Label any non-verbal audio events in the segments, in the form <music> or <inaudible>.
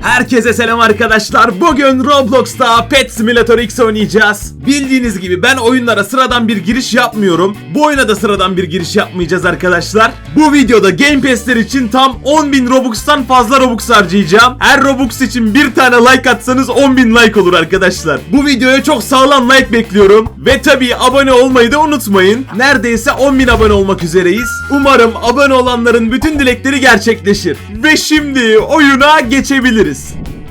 Herkese selam arkadaşlar. Bugün Roblox'ta Pet Simulator X oynayacağız. Bildiğiniz gibi ben oyunlara sıradan bir giriş yapmıyorum. Bu oyuna da sıradan bir giriş yapmayacağız arkadaşlar. Bu videoda Game Pass'ler için tam 10.000 Robux'tan fazla Robux harcayacağım. Her Robux için bir tane like atsanız 10.000 like olur arkadaşlar. Bu videoya çok sağlam like bekliyorum. Ve tabii abone olmayı da unutmayın. Neredeyse 10.000 abone olmak üzereyiz. Umarım abone olanların bütün dilekleri gerçekleşir. Ve şimdi oyuna geçebiliriz.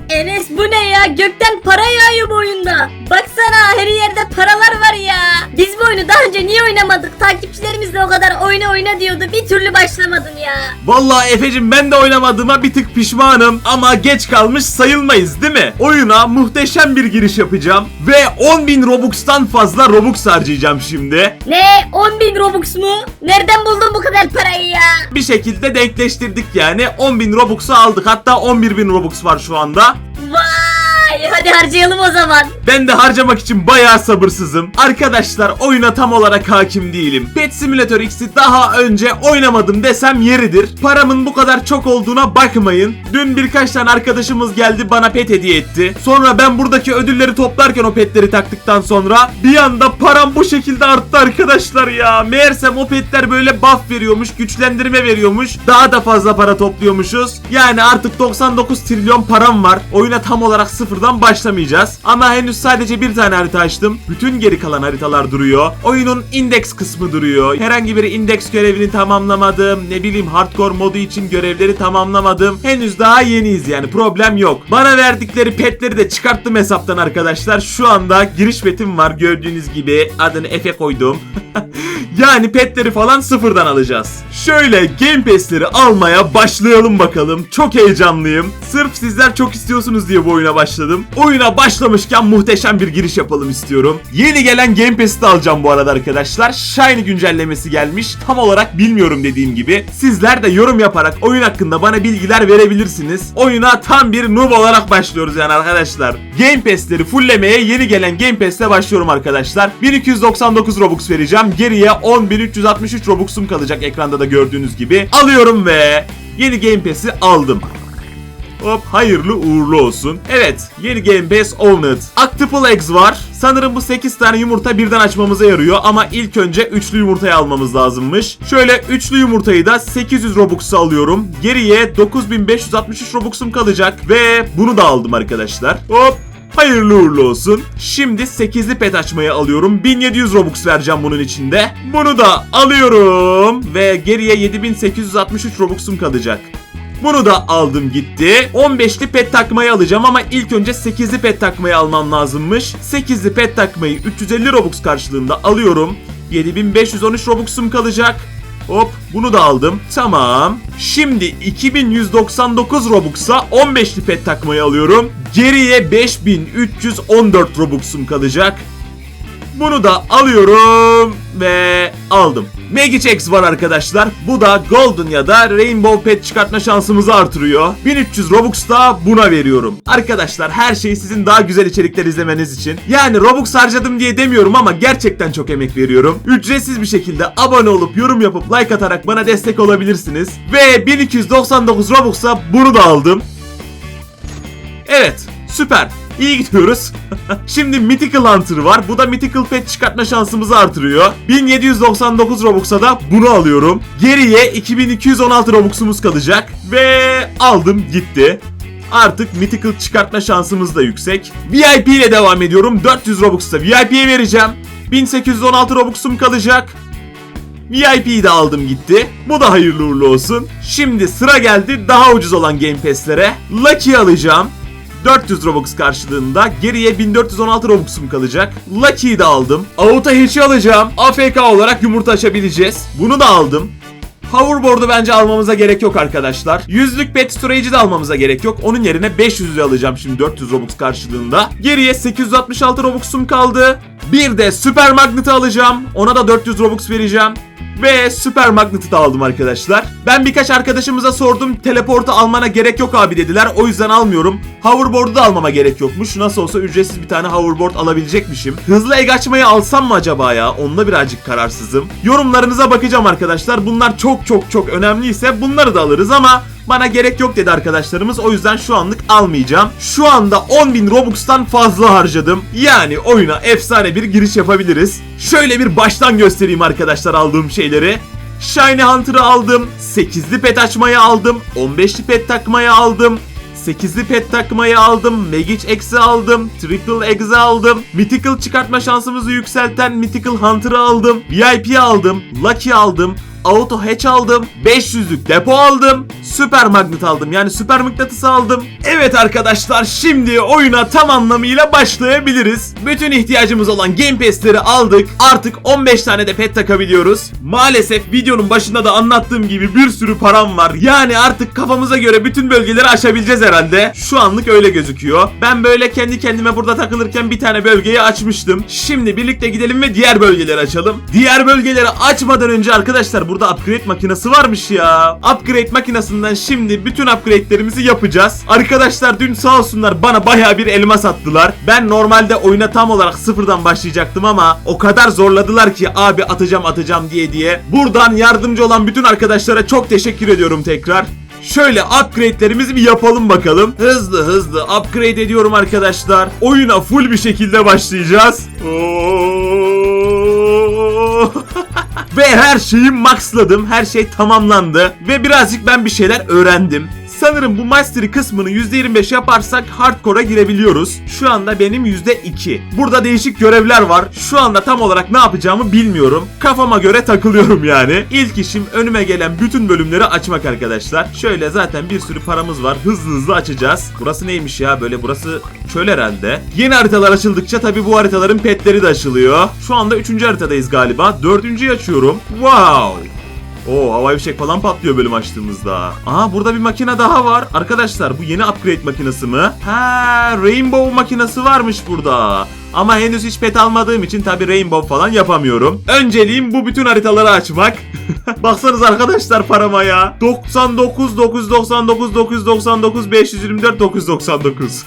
Enes bu ne ya? Gökten para yağıyor bu oyunda. Baksana her yerde paralar var ya. Biz bu oyunu daha önce niye oynamadık? Takipçilerimiz de o kadar oyna oyna diyordu. Bir türlü başlamadın ya. Vallahi Efe'cim ben de oynamadığıma bir tık pişmanım ama geç kalmış sayılmayız değil mi? Oyuna muhteşem bir giriş yapacağım ve 10.000 Robux'tan fazla Robux harcayacağım şimdi. Ne? 10.000 Robux mu? Nereden buldun bu kadar parayı ya? Bir şekilde denkleştirdik yani 10.000 Robux'u aldık hatta 11.000 Robux var şu anda. Vay hadi harcayalım o zaman. Ben de harcamak için bayağı sabırsızım. Arkadaşlar oyuna tam olarak hakim değilim. Pet Simulator X'i daha önce oynamadım desem yeridir. Paramın bu kadar çok olduğuna bakmayın. Dün birkaç tane arkadaşımız geldi bana pet hediye etti. Sonra ben buradaki ödülleri toplarken o petleri taktıktan sonra bir anda param bu şekilde arttı arkadaşlar ya. Meğersem o petler böyle buff veriyormuş, güçlendirme veriyormuş. Daha da fazla para topluyormuşuz. Yani artık 99 trilyon param var. Oyuna tam olarak sıfırdan başlamayacağız. Ama henüz sadece bir tane harita açtım. Bütün geri kalan haritalar duruyor. Oyunun index kısmı duruyor. Herhangi bir index görevini tamamlamadım. Ne bileyim hardcore modu için görevleri tamamlamadım. Henüz daha yeniyiz yani problem yok. Bana verdikleri petleri de çıkarttım hesaptan arkadaşlar. Şu anda giriş petim var gördüğünüz gibi. Adını Efe koydum. <laughs> Yani petleri falan sıfırdan alacağız. Şöyle Game Pass'leri almaya başlayalım bakalım. Çok heyecanlıyım. Sırf sizler çok istiyorsunuz diye bu oyuna başladım. Oyuna başlamışken muhteşem bir giriş yapalım istiyorum. Yeni gelen Game Pass'i alacağım bu arada arkadaşlar. Shiny güncellemesi gelmiş. Tam olarak bilmiyorum dediğim gibi. Sizler de yorum yaparak oyun hakkında bana bilgiler verebilirsiniz. Oyuna tam bir noob olarak başlıyoruz yani arkadaşlar. Game Pass'leri fulllemeye yeni gelen Game Pass'le başlıyorum arkadaşlar. 1299 Robux vereceğim. Geriye 10.363 Robux'um kalacak ekranda da gördüğünüz gibi. Alıyorum ve yeni Game Pass'i aldım. Hop hayırlı uğurlu olsun. Evet yeni Game Pass Owned. Octuple Eggs var. Sanırım bu 8 tane yumurta birden açmamıza yarıyor ama ilk önce üçlü yumurtayı almamız lazımmış. Şöyle üçlü yumurtayı da 800 Robux'a alıyorum. Geriye 9563 Robux'um kalacak ve bunu da aldım arkadaşlar. Hop Hayırlı uğurlu olsun. Şimdi 8'li pet açmayı alıyorum. 1700 Robux vereceğim bunun içinde. Bunu da alıyorum. Ve geriye 7863 Robux'um kalacak. Bunu da aldım gitti. 15'li pet takmayı alacağım ama ilk önce 8'li pet takmayı almam lazımmış. 8'li pet takmayı 350 Robux karşılığında alıyorum. 7513 Robux'um kalacak. Hop bunu da aldım. Tamam. Şimdi 2199 Robux'a 15'li pet takmayı alıyorum. Geriye 5314 Robux'um kalacak. Bunu da alıyorum ve aldım. Magic var arkadaşlar. Bu da Golden ya da Rainbow Pet çıkartma şansımızı artırıyor. 1300 Robux da buna veriyorum. Arkadaşlar her şey sizin daha güzel içerikler izlemeniz için. Yani Robux harcadım diye demiyorum ama gerçekten çok emek veriyorum. Ücretsiz bir şekilde abone olup yorum yapıp like atarak bana destek olabilirsiniz. Ve 1299 Robux'a bunu da aldım. Evet, süper. İyi gidiyoruz. <laughs> Şimdi Mythical Hunter var. Bu da Mythical Pet çıkartma şansımızı artırıyor. 1799 Robux'a da bunu alıyorum. Geriye 2216 Robux'umuz kalacak. Ve aldım gitti. Artık Mythical çıkartma şansımız da yüksek. VIP ile devam ediyorum. 400 Robux'ta VIP'ye vereceğim. 1816 Robux'um kalacak. VIP'yi de aldım gitti. Bu da hayırlı uğurlu olsun. Şimdi sıra geldi daha ucuz olan Game Pass'lere. Lucky alacağım. 400 Robux karşılığında geriye 1416 Robux'um kalacak. Lucky'yi de aldım. Auto Hitch'i alacağım. AFK olarak yumurta açabileceğiz. Bunu da aldım. Hoverboard'u bence almamıza gerek yok arkadaşlar. Yüzlük pet storage'i de almamıza gerek yok. Onun yerine 500 alacağım şimdi 400 Robux karşılığında. Geriye 866 Robux'um kaldı. Bir de Super Magnet'ı alacağım. Ona da 400 Robux vereceğim. Ve süper magneti de aldım arkadaşlar. Ben birkaç arkadaşımıza sordum. Teleportu almana gerek yok abi dediler. O yüzden almıyorum. Hoverboard'u da almama gerek yokmuş. Nasıl olsa ücretsiz bir tane hoverboard alabilecekmişim. Hızlı egg açmayı alsam mı acaba ya? Onunla birazcık kararsızım. Yorumlarınıza bakacağım arkadaşlar. Bunlar çok çok çok önemliyse bunları da alırız ama Bana gerek yok dedi arkadaşlarımız. O yüzden şu anlık almayacağım. Şu anda 10.000 Robux'tan fazla harcadım. Yani oyuna efsane bir giriş yapabiliriz. Şöyle bir baştan göstereyim arkadaşlar aldığım şeyleri. Shiny Hunter'ı aldım. 8'li pet açmayı aldım. 15'li pet takmayı aldım. 8'li pet takmayı aldım. Magic X'i aldım. Triple X'i aldım. Mythical çıkartma şansımızı yükselten Mythical Hunter'ı aldım. VIP aldım. Lucky aldım. Auto Hatch aldım. 500'lük depo aldım. Süper magnet aldım. Yani süper mıknatısı aldım. Evet arkadaşlar şimdi oyuna tam anlamıyla başlayabiliriz. Bütün ihtiyacımız olan Game Pass'leri aldık. Artık 15 tane de pet takabiliyoruz. Maalesef videonun başında da anlattığım gibi bir sürü param var. Yani artık kafamıza göre bütün bölgeleri aşabileceğiz herhalde. Şu anlık öyle gözüküyor. Ben böyle kendi kendime burada takılırken bir tane bölgeyi açmıştım. Şimdi birlikte gidelim ve diğer bölgeleri açalım. Diğer bölgeleri açmadan önce arkadaşlar burada upgrade makinesi varmış ya. Upgrade makinesinden şimdi bütün upgrade'lerimizi yapacağız. Arkadaşlar dün sağ olsunlar bana bayağı bir elmas attılar. Ben normalde oyuna tam olarak sıfırdan başlayacaktım ama o kadar zorladılar ki abi atacağım atacağım diye diye. Buradan yardımcı olan bütün arkadaşlara çok teşekkür ediyorum tekrar. Şöyle upgrade'lerimizi bir yapalım bakalım. Hızlı hızlı upgrade ediyorum arkadaşlar. Oyuna full bir şekilde başlayacağız. Oo. Her şeyi maxladım. Her şey tamamlandı. Ve birazcık ben bir şeyler öğrendim. Sanırım bu mastery kısmını %25 yaparsak hardcore'a girebiliyoruz. Şu anda benim %2. Burada değişik görevler var. Şu anda tam olarak ne yapacağımı bilmiyorum. Kafama göre takılıyorum yani. İlk işim önüme gelen bütün bölümleri açmak arkadaşlar. Şöyle zaten bir sürü paramız var. Hızlı hızlı açacağız. Burası neymiş ya böyle burası çöl herhalde. Yeni haritalar açıldıkça tabi bu haritaların petleri de açılıyor. Şu anda 3. haritadayız galiba. 4.'yü açıyorum. Wow. Oo havai fişek falan patlıyor bölüm açtığımızda. Aha burada bir makine daha var. Arkadaşlar bu yeni upgrade makinesi mi? Ha Rainbow makinesi varmış burada. Ama henüz hiç pet almadığım için tabi Rainbow falan yapamıyorum. Önceliğim bu bütün haritaları açmak. <laughs> Baksanız arkadaşlar parama ya. 99 999 999 524 999.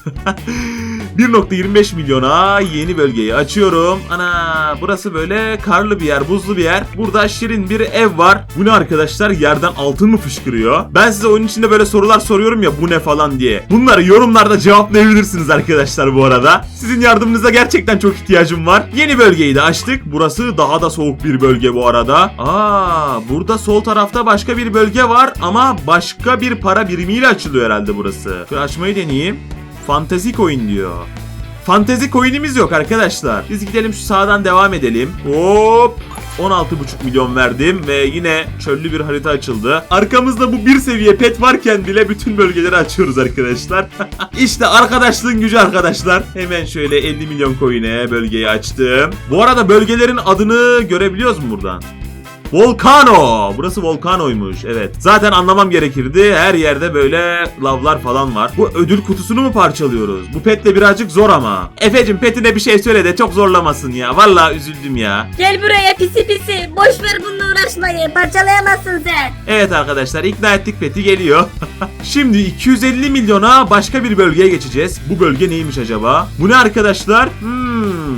1.25 milyona yeni bölgeyi açıyorum. Ana burası böyle karlı bir yer, buzlu bir yer. Burada şirin bir ev var. Bu ne arkadaşlar? Yerden altın mı fışkırıyor? Ben size oyun içinde böyle sorular soruyorum ya bu ne falan diye. Bunları yorumlarda cevaplayabilirsiniz arkadaşlar bu arada. Sizin yardımınıza gerçekten çok ihtiyacım var. Yeni bölgeyi de açtık. Burası daha da soğuk bir bölge bu arada. Aa, burada sol tarafta başka bir bölge var ama başka bir para birimiyle açılıyor herhalde burası. Şöyle açmayı deneyeyim. Fantezi coin diyor. Fantezi coin'imiz yok arkadaşlar. Biz gidelim şu sağdan devam edelim. Hop. 16,5 milyon verdim ve yine çöllü bir harita açıldı. Arkamızda bu bir seviye pet varken bile bütün bölgeleri açıyoruz arkadaşlar. <laughs> işte arkadaşlığın gücü arkadaşlar. Hemen şöyle 50 milyon coin'e bölgeyi açtım. Bu arada bölgelerin adını görebiliyoruz mu buradan? Volcano. Burası Volcano'ymuş. Evet. Zaten anlamam gerekirdi. Her yerde böyle lavlar falan var. Bu ödül kutusunu mu parçalıyoruz? Bu petle birazcık zor ama. Efecim petine bir şey söyle de çok zorlamasın ya. Vallahi üzüldüm ya. Gel buraya pisi pisi. Boş ver bununla uğraşmayı. Parçalayamazsın sen. Evet arkadaşlar ikna ettik peti geliyor. <laughs> Şimdi 250 milyona başka bir bölgeye geçeceğiz. Bu bölge neymiş acaba? Bu ne arkadaşlar? Hmm.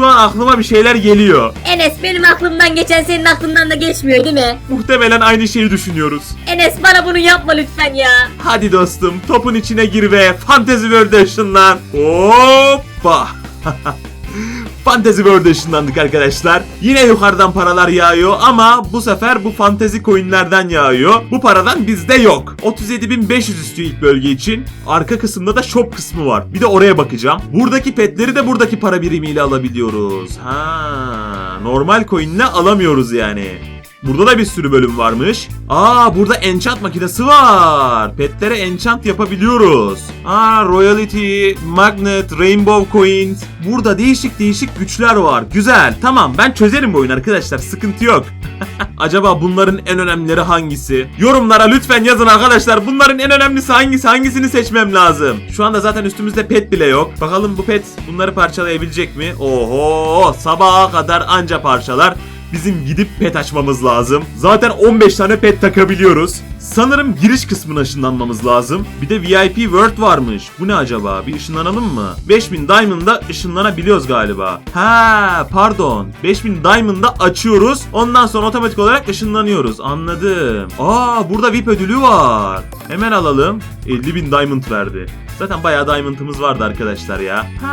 Şu an aklıma bir şeyler geliyor. Enes benim aklımdan geçen senin aklından da geçmiyor değil mi? Muhtemelen aynı şeyi düşünüyoruz. Enes bana bunu yapma lütfen ya. Hadi dostum topun içine gir ve Fantasy World'e ışınlan. Hoppa. <laughs> Fantasy World'e ışınlandık arkadaşlar. Yine yukarıdan paralar yağıyor ama bu sefer bu fantezi coinlerden yağıyor. Bu paradan bizde yok. 37.500 istiyor ilk bölge için. Arka kısımda da shop kısmı var. Bir de oraya bakacağım. Buradaki petleri de buradaki para birimiyle alabiliyoruz. Ha, normal coin'le alamıyoruz yani. Burada da bir sürü bölüm varmış. Aa burada enchant makinesi var. Petlere enchant yapabiliyoruz. Aa royalty, magnet, rainbow coins. Burada değişik değişik güçler var. Güzel. Tamam ben çözerim bu oyunu arkadaşlar. Sıkıntı yok. <laughs> Acaba bunların en önemlileri hangisi? Yorumlara lütfen yazın arkadaşlar. Bunların en önemlisi hangisi? Hangisini seçmem lazım? Şu anda zaten üstümüzde pet bile yok. Bakalım bu pet bunları parçalayabilecek mi? Oho sabaha kadar anca parçalar. Bizim gidip pet açmamız lazım. Zaten 15 tane pet takabiliyoruz. Sanırım giriş kısmına ışınlanmamız lazım. Bir de VIP World varmış. Bu ne acaba? Bir ışınlanalım mı? 5000 Diamond'da ışınlanabiliyoruz galiba. Ha, pardon. 5000 Diamond'da açıyoruz. Ondan sonra otomatik olarak ışınlanıyoruz. Anladım. Aa, burada VIP ödülü var. Hemen alalım. 50.000 Diamond verdi. Zaten bayağı diamond'ımız vardı arkadaşlar ya. Ha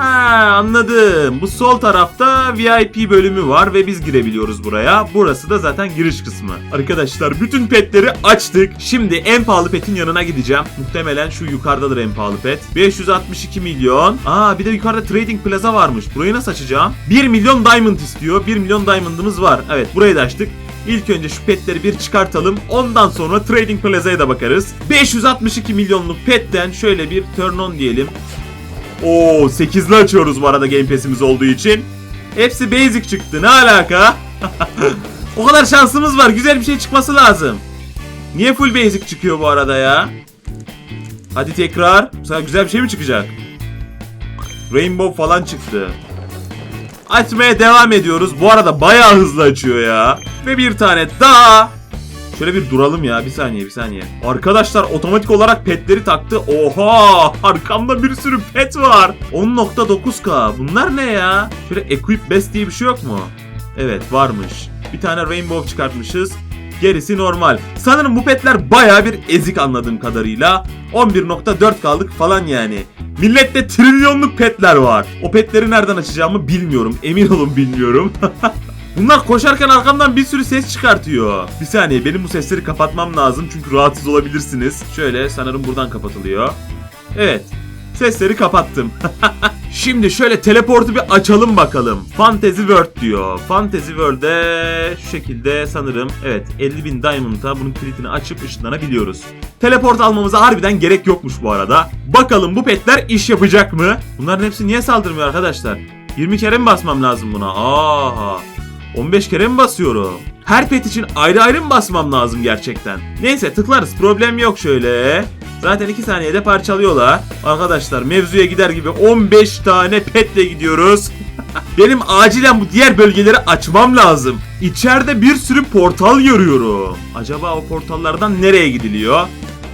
anladım. Bu sol tarafta VIP bölümü var ve biz girebiliyoruz buraya. Burası da zaten giriş kısmı. Arkadaşlar bütün petleri açtık. Şimdi en pahalı petin yanına gideceğim. Muhtemelen şu yukarıdadır en pahalı pet. 562 milyon. Aa bir de yukarıda Trading Plaza varmış. Burayı nasıl açacağım? 1 milyon diamond istiyor. 1 milyon diamond'ımız var. Evet burayı da açtık. İlk önce şu petleri bir çıkartalım. Ondan sonra Trading Plaza'ya da bakarız. 562 milyonluk petten şöyle bir turn on diyelim. Oo 8'li açıyoruz bu arada Game Pass'imiz olduğu için. Hepsi basic çıktı. Ne alaka? <laughs> o kadar şansımız var. Güzel bir şey çıkması lazım. Niye full basic çıkıyor bu arada ya? Hadi tekrar. Sefer güzel bir şey mi çıkacak? Rainbow falan çıktı. Açmaya devam ediyoruz. Bu arada bayağı hızlı açıyor ya. Ve bir tane daha. Şöyle bir duralım ya. Bir saniye bir saniye. Arkadaşlar otomatik olarak petleri taktı. Oha! Arkamda bir sürü pet var. 10.9k. Bunlar ne ya? Şöyle equip best diye bir şey yok mu? Evet varmış. Bir tane rainbow çıkartmışız. Gerisi normal. Sanırım bu petler baya bir ezik anladığım kadarıyla. 11.4 kaldık falan yani. Millette trilyonluk petler var. O petleri nereden açacağımı bilmiyorum. Emin olun bilmiyorum. <laughs> Bunlar koşarken arkamdan bir sürü ses çıkartıyor. Bir saniye benim bu sesleri kapatmam lazım çünkü rahatsız olabilirsiniz. Şöyle sanırım buradan kapatılıyor. Evet. Sesleri kapattım. <laughs> Şimdi şöyle teleportu bir açalım bakalım. Fantasy World diyor. Fantasy World'de şu şekilde sanırım evet 50.000 Diamond'a bunun kilitini açıp ışınlanabiliyoruz. Teleport almamıza harbiden gerek yokmuş bu arada. Bakalım bu petler iş yapacak mı? Bunların hepsi niye saldırmıyor arkadaşlar? 20 kere mi basmam lazım buna? Aa. 15 kere mi basıyorum? Her pet için ayrı ayrı mı basmam lazım gerçekten? Neyse tıklarız problem yok şöyle. Zaten 2 saniyede parçalıyorlar. Arkadaşlar mevzuya gider gibi 15 tane petle gidiyoruz. <laughs> Benim acilen bu diğer bölgeleri açmam lazım. İçeride bir sürü portal görüyorum. Acaba o portallardan nereye gidiliyor?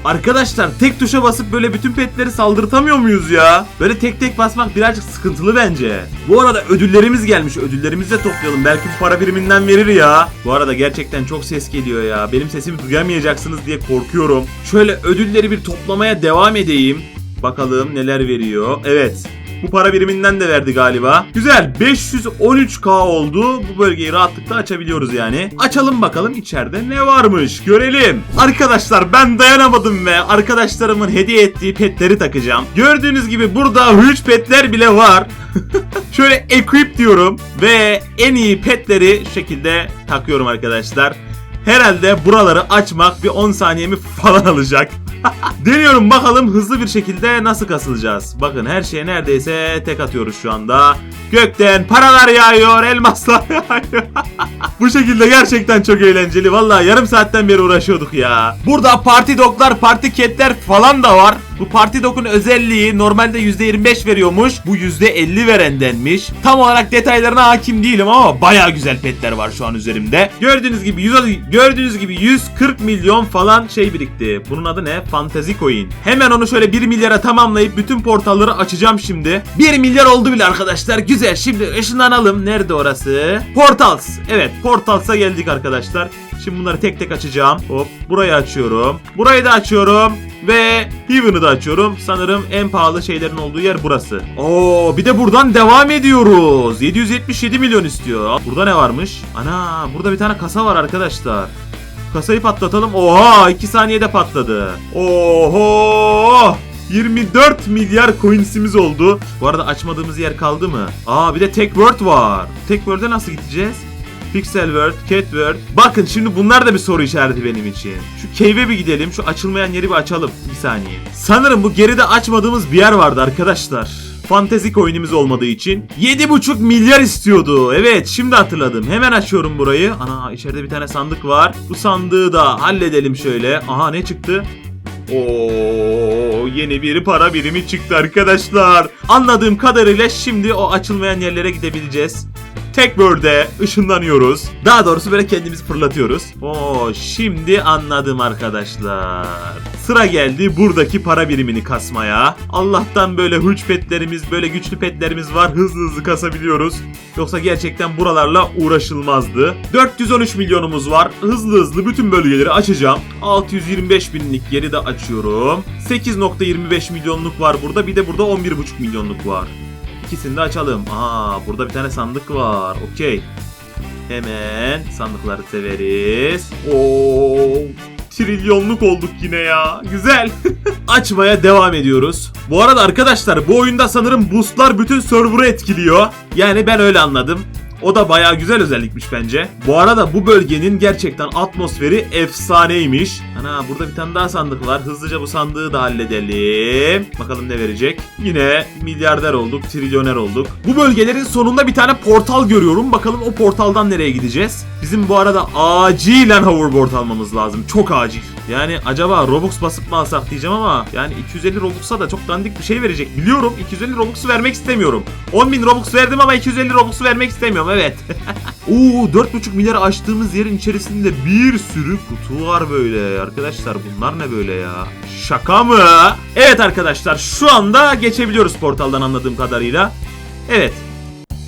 Arkadaşlar tek tuşa basıp böyle bütün petleri saldırtamıyor muyuz ya? Böyle tek tek basmak birazcık sıkıntılı bence. Bu arada ödüllerimiz gelmiş. Ödüllerimizi de toplayalım. Belki bu para biriminden verir ya. Bu arada gerçekten çok ses geliyor ya. Benim sesimi duyamayacaksınız diye korkuyorum. Şöyle ödülleri bir toplamaya devam edeyim. Bakalım neler veriyor. Evet. Bu para biriminden de verdi galiba. Güzel. 513k oldu. Bu bölgeyi rahatlıkla açabiliyoruz yani. Açalım bakalım içeride ne varmış. Görelim. Arkadaşlar ben dayanamadım ve arkadaşlarımın hediye ettiği petleri takacağım. Gördüğünüz gibi burada huge petler bile var. <laughs> Şöyle equip diyorum ve en iyi petleri şekilde takıyorum arkadaşlar. Herhalde buraları açmak bir 10 saniyemi falan alacak. <laughs> Deniyorum bakalım hızlı bir şekilde nasıl kasılacağız. Bakın her şeye neredeyse tek atıyoruz şu anda. Gökten paralar yağıyor, elmaslar <laughs> yağıyor. <laughs> Bu şekilde gerçekten çok eğlenceli. Vallahi yarım saatten beri uğraşıyorduk ya. Burada parti doglar, parti ketler falan da var. Bu parti dog'un özelliği normalde %25 veriyormuş. Bu %50 verendenmiş. Tam olarak detaylarına hakim değilim ama baya güzel petler var şu an üzerimde. Gördüğünüz gibi 100, gördüğünüz gibi 140 milyon falan şey birikti. Bunun adı ne? Fantasy Coin. Hemen onu şöyle 1 milyara tamamlayıp bütün portalları açacağım şimdi. 1 milyar oldu bile arkadaşlar. Güzel. Şimdi ışınlanalım. Nerede orası? Portals. Evet, Portals'a geldik arkadaşlar. Şimdi bunları tek tek açacağım. Hop, burayı açıyorum. Burayı da açıyorum. Ve Heaven'ı da açıyorum. Sanırım en pahalı şeylerin olduğu yer burası. Oo, bir de buradan devam ediyoruz. 777 milyon istiyor. Burada ne varmış? Ana, burada bir tane kasa var arkadaşlar. Kasayı patlatalım. Oha 2 saniyede patladı. Oho 24 milyar coinsimiz oldu. Bu arada açmadığımız yer kaldı mı? Aa bir de Tech World var. Tech World'e nasıl gideceğiz? Pixel World, Cat World. Bakın şimdi bunlar da bir soru işareti benim için. Şu cave'e bir gidelim. Şu açılmayan yeri bir açalım. Bir saniye. Sanırım bu geride açmadığımız bir yer vardı arkadaşlar. Fantasy coin'imiz olmadığı için 7,5 milyar istiyordu. Evet şimdi hatırladım. Hemen açıyorum burayı. Ana içeride bir tane sandık var. Bu sandığı da halledelim şöyle. Aha ne çıktı? Oo yeni bir para birimi çıktı arkadaşlar. Anladığım kadarıyla şimdi o açılmayan yerlere gidebileceğiz. Tek World'e ışınlanıyoruz. Daha doğrusu böyle kendimizi fırlatıyoruz. Oo şimdi anladım arkadaşlar. Sıra geldi buradaki para birimini kasmaya. Allah'tan böyle hüç petlerimiz, böyle güçlü petlerimiz var. Hızlı hızlı kasabiliyoruz. Yoksa gerçekten buralarla uğraşılmazdı. 413 milyonumuz var. Hızlı hızlı bütün bölgeleri açacağım. 625 binlik yeri de açıyorum. 8.25 milyonluk var burada. Bir de burada 11.5 milyonluk var. İkisini de açalım. Aa burada bir tane sandık var. Okey. Hemen sandıkları severiz. Oo, trilyonluk olduk yine ya. Güzel. <laughs> Açmaya devam ediyoruz. Bu arada arkadaşlar bu oyunda sanırım boostlar bütün server'ı etkiliyor. Yani ben öyle anladım. O da bayağı güzel özellikmiş bence. Bu arada bu bölgenin gerçekten atmosferi efsaneymiş. Ana burada bir tane daha sandık var. Hızlıca bu sandığı da halledelim. Bakalım ne verecek. Yine milyarder olduk, trilyoner olduk. Bu bölgelerin sonunda bir tane portal görüyorum. Bakalım o portaldan nereye gideceğiz? Bizim bu arada acilen hoverboard almamız lazım. Çok acil. Yani acaba Robux basıp mı alsak diyeceğim ama yani 250 Robux'a da çok dandik bir şey verecek. Biliyorum 250 Robux'u vermek istemiyorum. 10.000 Robux verdim ama 250 Robux'u vermek istemiyorum evet. <laughs> Oo 4.5 milyar açtığımız yerin içerisinde bir sürü kutu var böyle. Arkadaşlar bunlar ne böyle ya? Şaka mı? Evet arkadaşlar şu anda geçebiliyoruz portaldan anladığım kadarıyla. Evet.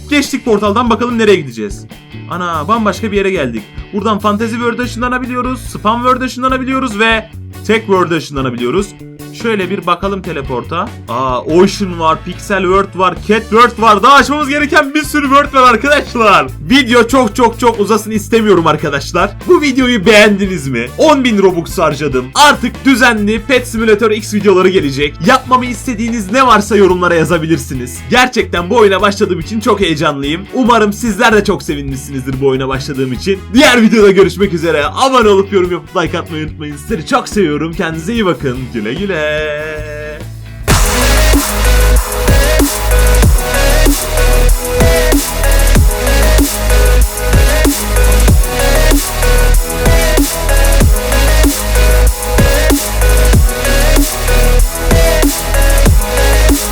Geçtik portaldan bakalım nereye gideceğiz. Ana bambaşka bir yere geldik. Buradan Fantasy World'e ışınlanabiliyoruz. Spam World'e ışınlanabiliyoruz ve Tech World'e ışınlanabiliyoruz. Şöyle bir bakalım teleporta. Aa Ocean var, Pixel World var, Cat World var. Daha açmamız gereken bir sürü World var arkadaşlar. Video çok çok çok uzasın istemiyorum arkadaşlar. Bu videoyu beğendiniz mi? 10.000 Robux harcadım. Artık düzenli Pet Simulator X videoları gelecek. Yapmamı istediğiniz ne varsa yorumlara yazabilirsiniz. Gerçekten bu oyuna başladığım için çok heyecanlıyım. Umarım sizler de çok sevinmişsinizdir bu oyuna başladığım için. Diğer videoda görüşmek üzere. Abone olup yorum yapıp like atmayı unutmayın. Sizleri çok seviyorum. Kendinize iyi bakın. Güle güle. Yeah.